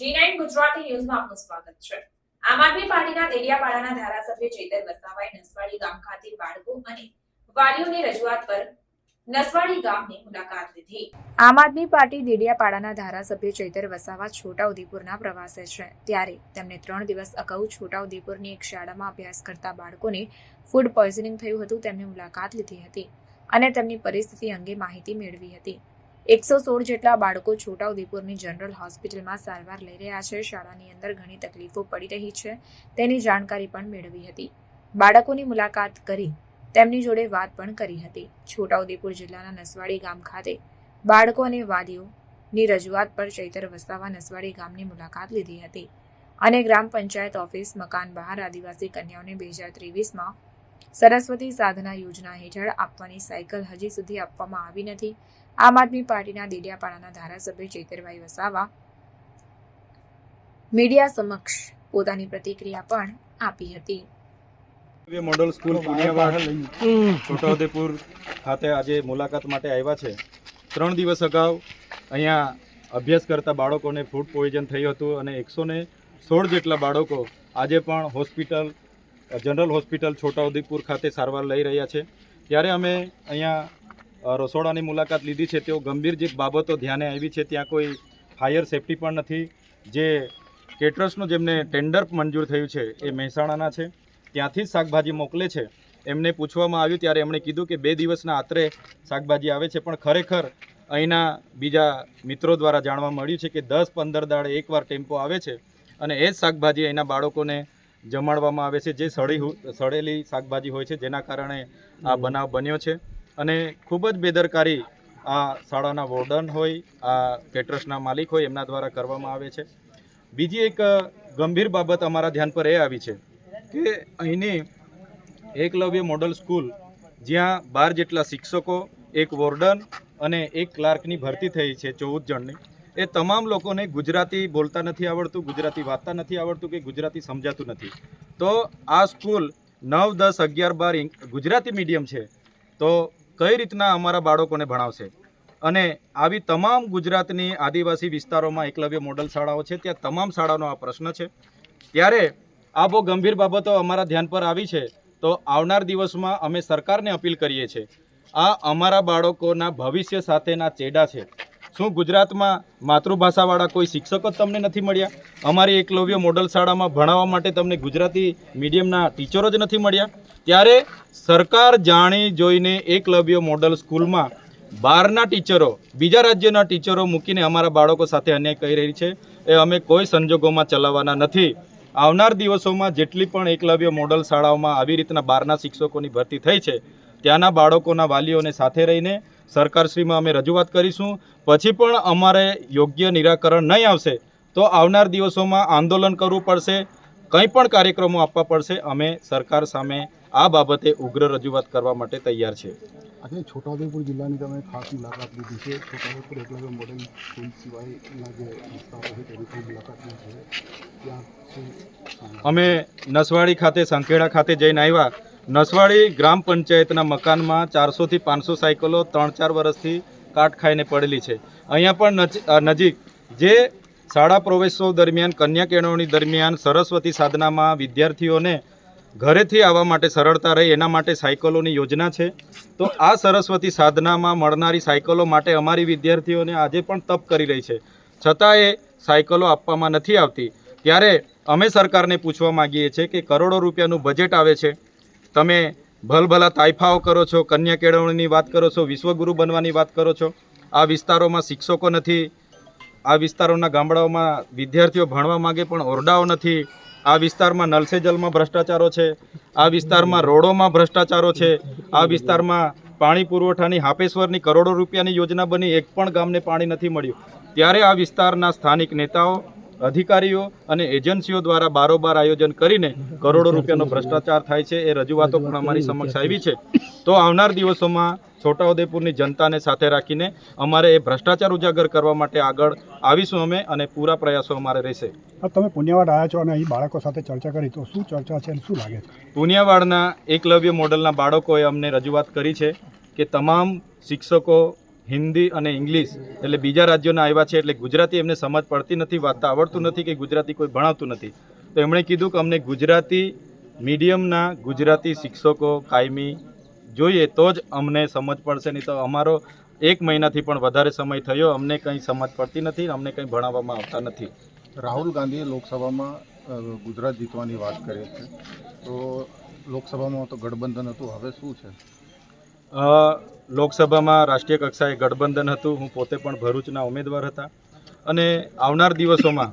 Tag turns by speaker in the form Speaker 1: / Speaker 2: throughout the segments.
Speaker 1: જી nine Gujarati ન્યૂઝમાં આપનું સ્વાગત છે. આમ આદમી પાર્ટીના દેડિયાપાડાના ધારાસભ્ય ચેતન વસાવાએ નસવાડી ગામ ખાતે બાળકો અને વાલીઓની રજૂઆત પર આમ આદમી પાર્ટી દેડિયાપાડાના ધારાસભ્ય ચૈતર વસાવા છોટાઉદેપુરના પ્રવાસે છે. ત્યારે તેમને ત્રણ દિવસ અગાઉ છોટાઉદેપુરની એક શાળામાં અભ્યાસ કરતા બાળકોને ફૂડ પોઈઝનિંગ થયું હતું. તેમની મુલાકાત લીધી હતી અને તેમની પરિસ્થિતિ અંગે માહિતી મેળવી હતી. એકસો સોળ જેટલા બાળકો છોટાઉદેપુરની જનરલ હોસ્પિટલમાં સારવાર લઈ રહ્યા છે. શાળાની અંદર ઘણી તકલીફો પડી રહી છે. તેની જાણકારી પણ મેળવી હતી. બાળકોની મુલાકાત કરી, તેમની જોડે વાત પણ કરી હતી. છોટાઉદેપુર જિલ્લાના નસવાડી ગામ ખાતે બાળકો અને વાલીઓની રજૂઆત પર ચૈતર વસાવા નસવાડી ગામની મુલાકાત લીધી હતી અને ગ્રામ પંચાયત ઓફિસ મકાન બહાર આદિવાસી કન્યાઓને બે હજાર ત્રેવીસમાં સરસ્વતી સાધના યોજના હેઠળ આપવાની સાયકલ હજી સુધી આપવામાં આવી નથી. આમ આદમી પાર્ટીના દેડિયાપાડાના ધારાસભ્ય ચેતરભાઈ વસાવા મીડિયા સમક્ષ પોતાની પ્રતિક્રિયા પણ આપી હતી.
Speaker 2: મોડલ સ્કૂલ છોટાઉદેપુર ખાતે આજે મુલાકાત માટે આવ્યા છે. ત્રણ દિવસ અગાઉ અહીંયા અભ્યાસ કરતા બાળકોને ફૂડ પોઈઝન થયું હતું અને એકસો ને સોળ જેટલા બાળકો આજે પણ હોસ્પિટલ જનરલ હોસ્પિટલ છોટાઉદેપુર ખાતે સારવાર લઈ રહ્યા છે. ત્યારે અમે અહીંયા રસોડાની મુલાકાત લીધી છે. તેઓ ગંભીર જે બાબતો ધ્યાને આવી છે, ત્યાં કોઈ ફાયર સેફટી પણ નથી. જે કેટરર્સનું જેમને ટેન્ડર મંજૂર થયું છે, એ મહેસાણાના છે. ત્યાંથી જ શાકભાજી મોકલે છે. એમને પૂછવામાં આવ્યું ત્યારે એમણે કીધું કે બે દિવસના આતરે શાકભાજી આવે છે, પણ ખરેખર અહીંના બીજા મિત્રો દ્વારા જાણવા મળ્યું છે કે દસ પંદર દાડે એકવાર ટેમ્પો આવે છે અને એ જ શાકભાજી અહીંના બાળકોને જમાડવામાં આવે છે. જે સળી સડેલી શાકભાજી હોય છે, જેના કારણે આ બનાવ બન્યો છે. અને ખૂબ જ બેદરકારી આ શાળાના વોર્ડન હોય, આ કેટરસના માલિક હોય એમના દ્વારા કરવામાં આવે છે. બીજી એક ગંભીર બાબત અમારા ધ્યાન પર એ આવી છે કે અહીંની એકલવ્ય મોડલ સ્કૂલ જ્યાં બાર જેટલા શિક્ષકો, એક વોર્ડન અને એક ક્લાર્કની ભરતી થઈ છે ચૌદ જણની. એ તમામ લોકોને ગુજરાતી બોલતા નથી આવડતું, ગુજરાતી વાંચતા નથી આવડતું કે ગુજરાતી સમજાતું નથી. તો આ સ્કૂલ નવ દસ અગિયાર બાર ગુજરાતી મીડિયમ છે. તો કઈ રીતના અમારા બાળકોને ભણાવશે? અને આવી તમામ ગુજરાતની આદિવાસી વિસ્તારોમાં એકલવ્ય મોડલ શાળાઓ છે, ત્યાં તમામ શાળાનો આ પ્રશ્ન છે. ત્યારે આ બહુ ગંભીર બાબતો અમારા ધ્યાન પર આવી છે, તો આવનાર દિવસમાં અમે સરકારને અપીલ કરીએ છીએ. આ અમારા બાળકોના ભવિષ્ય સાથેના ચેડા છે. શું ગુજરાતમાં માતૃભાષાવાળા કોઈ શિક્ષકો જ તમને નથી મળ્યા? અમારી એકલવ્ય મોડલ શાળામાં ભણાવવા માટે તમને ગુજરાતી મીડિયમના ટીચરો જ નથી મળ્યા. ત્યારે સરકાર જાણી જોઈને એકલવ્ય મોડલ સ્કૂલમાં બહારના ટીચરો, બીજા રાજ્યના ટીચરો મૂકીને અમારા બાળકો સાથે અન્યાય કરી રહી છે. એ અમે કોઈ સંજોગોમાં ચલાવવાના નથી. આવનાર દિવસોમાં જેટલી પણ એકલવ્ય મોડલ શાળાઓમાં આવી રીતના બહારના શિક્ષકોની ભરતી થઈ છે, ત્યાંના બાળકોના વાલીઓને સાથે રહીને સરકારશ્રીમાં અમે રજૂઆત કરીશું. પછી પણ અમારે યોગ્ય નિરાકરણ નહીં આવશે તો આવનાર દિવસોમાં આંદોલન કરવું પડશે કંઈ પણ કાર્યક્રમો આપવા પડશે. અમે સરકાર સામે આ બાબતે ઉગ્ર રજૂઆત કરવા માટે તૈયાર છે.
Speaker 3: આજે છોટાઉદેપુર જિલ્લાની તમે ખાસ મુલાકાત લીધી છે. છોટાઉદેપુર એકલવ્ય મોડેલ સ્કૂલ સિવાયના જે વિસ્તારો છે તેની મુલાકાત લીધી છે. ત્યાં
Speaker 2: અમે નસવાડી ખાતે સંખેડા ખાતે જઈને આવ્યા. નસવાડી ગ્રામ પંચાયતના મકાનમાં ચારસોથી પાંચસો સાયકલો ત્રણ ચાર વર્ષથી કાટ ખાઈને પડેલી છે. અહીંયા પણ નજ- નજીક જે શાળા પ્રવેશોત્સવ દરમિયાન, કન્યા કેળવણી દરમિયાન સરસ્વતી સાધનામાં વિદ્યાર્થીઓને ઘરેથી આવવા માટે સરળતા રહે એના માટે સાયકલોની યોજના છે. તો આ સરસ્વતી સાધનામાં મળનારી સાયકલો માટે અમારી વિદ્યાર્થીઓને આજે પણ તપ કરી રહી છે. છતાં એ સાયકલો આપવામાં નથી આવતી. ત્યારે અમે સરકારને પૂછવા માંગીએ છીએ કે કરોડો રૂપિયાનું બજેટ આવે છે. તમે ભલભલા તાઇફાઓ કરો છો, કન્યા કેળવણીની વાત કરો છો, વિશ્વગુરુ બનવાની વાત કરો છો. આ વિસ્તારોમાં શિક્ષકો નથી, આ વિસ્તારોના ગામડાઓમાં વિદ્યાર્થીઓ ભણવા માગે પણ ઓરડાઓ નથી. આ વિસ્તારમાં નલસેજલમાં જલમાં ભ્રષ્ટાચારો છે, આ વિસ્તારમાં રોડોમાં ભ્રષ્ટાચારો છે, આ વિસ્તારમાં પાણી પુરવઠાની હાપેશ્વરની કરોડો રૂપિયાની યોજના બની, એક પણ ગામને પાણી નથી મળ્યું. ત્યારે આ વિસ્તારના સ્થાનિક નેતાઓ અધિકારીઓ અને એજન્સીઓ દ્વારા બારોબાર આયોજન કરીને કરોડો રૂપિયાનો ભ્રષ્ટાચાર થાય છે એ રજૂઆતો પણ અમારી સમક્ષ આવી છે. તો આવનાર દિવસોમાં છોટાઉદેપુરની જનતાને સાથે રાખીને અમારે એ ભ્રષ્ટાચાર ઉજાગર કરવા માટે આગળ આવીશું અમે અને પૂરા પ્રયાસો અમારે રહેશે.
Speaker 3: તમે પુણ્યવાડ આવ્યા છો અને અહીં બાળકો સાથે ચર્ચા કરી તો શું ચર્ચા છે શું લાગે છે?
Speaker 2: પુનિયાવાડના એકલવ્ય મોડલના બાળકોએ અમને રજૂઆત કરી છે કે તમામ શિક્ષકો હિન્દી અને ઇંગ્લિશ એટલે બીજા રાજ્યોના આવ્યા છે એટલે ગુજરાતી એમને સમજ પડતી નથી વાંચતા આવડતું નથી કે ગુજરાતી કોઈ ભણાવતું નથી. તો એમણે કીધું કે અમને ગુજરાતી મીડિયમના ગુજરાતી શિક્ષકો કાયમી જોઈએ તો જ અમને સમજ પડશે, નહીં તો અમારો એક મહિનાથી પણ વધારે સમય થયો, અમને કંઈ સમજ પડતી નથી, અમને કંઈ ભણાવવામાં આવતા નથી.
Speaker 4: રાહુલ ગાંધીએ લોકસભામાં ગુજરાત જીતવાની વાત કરી છે તો લોકસભામાં તો ગઠબંધન હતું, હવે શું છે?
Speaker 2: લોકસભામાં રાષ્ટ્રીય કક્ષાએ ગઠબંધન હતું. હું પોતે પણ ભરૂચના ઉમેદવાર હતા. અને આવનાર દિવસોમાં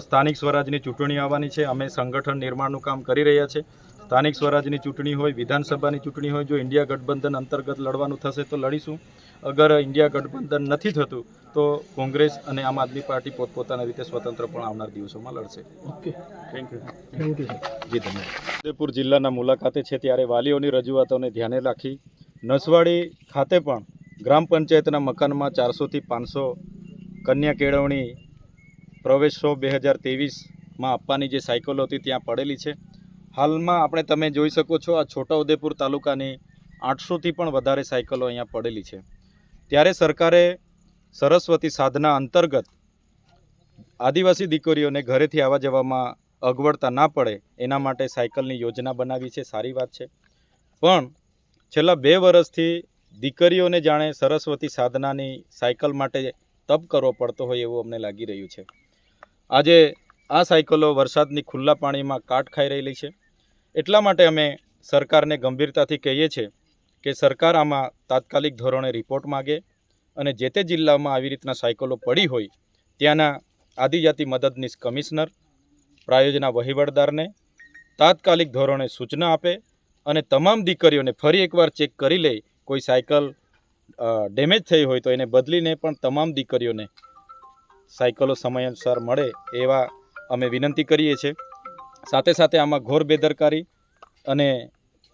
Speaker 2: સ્થાનિક સ્વરાજની ચૂંટણી આવવાની છે. અમે સંગઠન નિર્માણનું કામ કરી રહ્યા છે. સ્થાનિક સ્વરાજની ચૂંટણી હોય વિધાનસભાની ચૂંટણી હોય જો ઇન્ડિયા ગઠબંધન અંતર્ગત લડવાનું થશે તો લડીશું. અગર ઇન્ડિયા ગઠબંધન નથી થતું તો કોંગ્રેસ અને આમ આદમી પાર્ટી પોતપોતાના રીતે સ્વતંત્ર પણ આવનાર દિવસોમાં લડશે.
Speaker 3: Okay.
Speaker 2: Thank you
Speaker 3: thank you
Speaker 2: જી ધન્યવાદ. ઉદયપુર જિલ્લાના મુલાકાતે છે ત્યારે વાલીઓની રજૂઆતોને ધ્યાને રાખી નસવાડી ખાતે પણ ગ્રામ પંચાયતના મકાનમાં ચારસોથી પાંચસો કન્યા કેળવણી પ્રવેશો બે હજાર તેવીસમાં આપવાની જે સાયકલો હતી ત્યાં પડેલી છે. હાલમાં આપણે તમે જોઈ શકો છો આ છોટાઉદેપુર તાલુકાની આઠસોથી પણ વધારે સાયકલો અહીંયા પડેલી છે. ત્યારે સરકારે સરસ્વતી સાધના અંતર્ગત આદિવાસી દીકરીઓને ઘરેથી આવવા જવામાં અગવડતા ના પડે એના માટે સાયકલની યોજના બનાવી છે, સારી વાત છે. પણ છેલ્લા બે વર્ષથી દીકરીઓને જાણે સરસ્વતી સાધનાની સાયકલ માટે તપ કરવો પડતો હોય એવું અમને લાગી રહ્યું છે. આજે આ સાયકલો વરસાદની ખુલ્લા પાણીમાં કાટ ખાઈ રહેલી છે. એટલા માટે અમે સરકારને ગંભીરતાથી કહીએ છીએ કે સરકાર આમાં તાત્કાલિક ધોરણે રિપોર્ટ માગે અને જે તે જિલ્લામાં આવી રીતના સાયકલો પડી હોય ત્યાંના આદિજાતિ મદદનીશ કમિશનર, પ્રાયોજના વહીવટદારને તાત્કાલિક ધોરણે સૂચના આપે અને તમામ દીકરીઓને ફરી એકવાર ચેક કરી લે કોઈ સાયકલ ડેમેજ થઈ હોય તો એને બદલીને પણ તમામ દીકરીઓને સાયકલો સમયાનુસાર મળે એવા અમે વિનંતી કરીએ છીએ. સાથે સાથે આમાં ઘોર બેદરકારી અને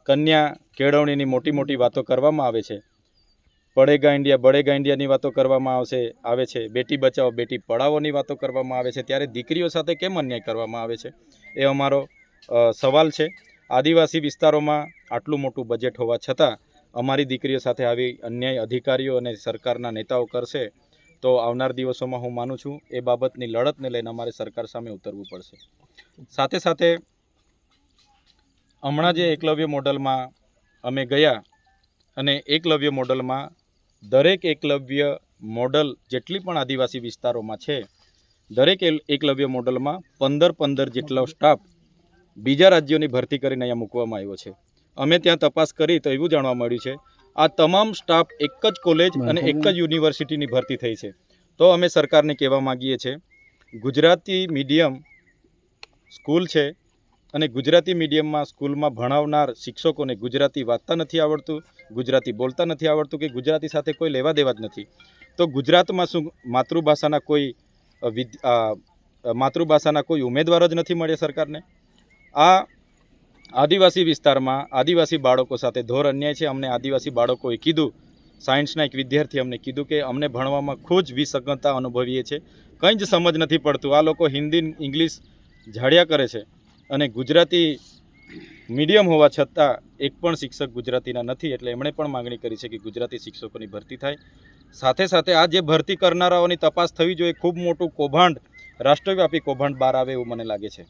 Speaker 2: કન્યા કેળવણીની મોટી મોટી વાતો કરવામાં આવે છે. પડેગા ઇન્ડિયા, બળેગા ઇન્ડિયાની વાતો કરવામાં આવશે, આવે છે. બેટી બચાવો, બેટી પઢાવોની વાતો કરવામાં આવે છે. ત્યારે દીકરીઓ સાથે કેમ અન્યાય કરવામાં આવે છે? એ અમારો સવાલ છે. આદિવાસી વિસ્તારોમાં આટલું મોટું બજેટ હોવા છતાં અમારી દીકરીઓ સાથે આવી અન્યાય અધિકારીઓ અને સરકારના નેતાઓ કરશે તો આવનાર દિવસોમાં હું માનું છું એ બાબતની લડતને લઈને અમારે સરકાર સામે ઉતરવું પડશે. સાથે સાથે હમણાં જે એકલવ્ય મોડલમાં અમે ગયા અને એકલવ્ય મોડલમાં દરેક એકલવ્ય મોડલ જેટલી પણ આદિવાસી વિસ્તારોમાં છે દરેક એકલવ્ય મોડલમાં પંદર પંદર જેટલો સ્ટાફ બીજા રાજ્યોની ભરતી કરીને અહીંયા મૂકવામાં આવ્યો છે. અમે ત્યાં તપાસ કરી તો એવું જાણવા મળ્યું છે આ તમામ સ્ટાફ એક જ કોલેજ અને એક જ યુનિવર્સિટીની ભરતી થઈ છે. તો અમે સરકારને કહેવા માગીએ છીએ ગુજરાતી મીડિયમ સ્કૂલ છે અને ગુજરાતી મીડિયમમાં સ્કૂલમાં ભણાવનાર શિક્ષકોને ગુજરાતી વાંચતા નથી આવડતું, ગુજરાતી બોલતા નથી આવડતું કે ગુજરાતી સાથે કોઈ લેવા દેવા જ નથી. તો ગુજરાતમાં શું માતૃભાષાના કોઈ માતૃભાષાના કોઈ ઉમેદવાર જ નથી મળ્યા સરકારને? આ આદિવાસી વિસ્તારમાં આદિવાસી બાળકો સાથે ધોર અન્યાય છે. અમને આદિવાસી બાળકોએ કીધું, સાયન્સના એક વિદ્યાર્થી અમને કીધું કે અમને ભણવામાં ખૂબ જ વિસંગતતા અનુભવીએ છીએ. કંઈ જ સમજ નથી પડતું. આ લોકો હિન્દી, ઇંગ્લિશ ઝાડ્યા કરે છે અને ગુજરાતી મીડિયમ હોવા છતાં એક પણ શિક્ષક ગુજરાતીના નથી, એટલે એમણે પણ માંગણી કરી છે કે ગુજરાતી શિક્ષકોની ભરતી થાય. સાથે સાથે આ જે ભરતી કરનારાઓની તપાસ થવી જોઈએ, ખૂબ મોટું કૌભાંડ, રાષ્ટ્રવ્યાપી કૌભાંડ બહાર આવે એવું મને લાગે છે.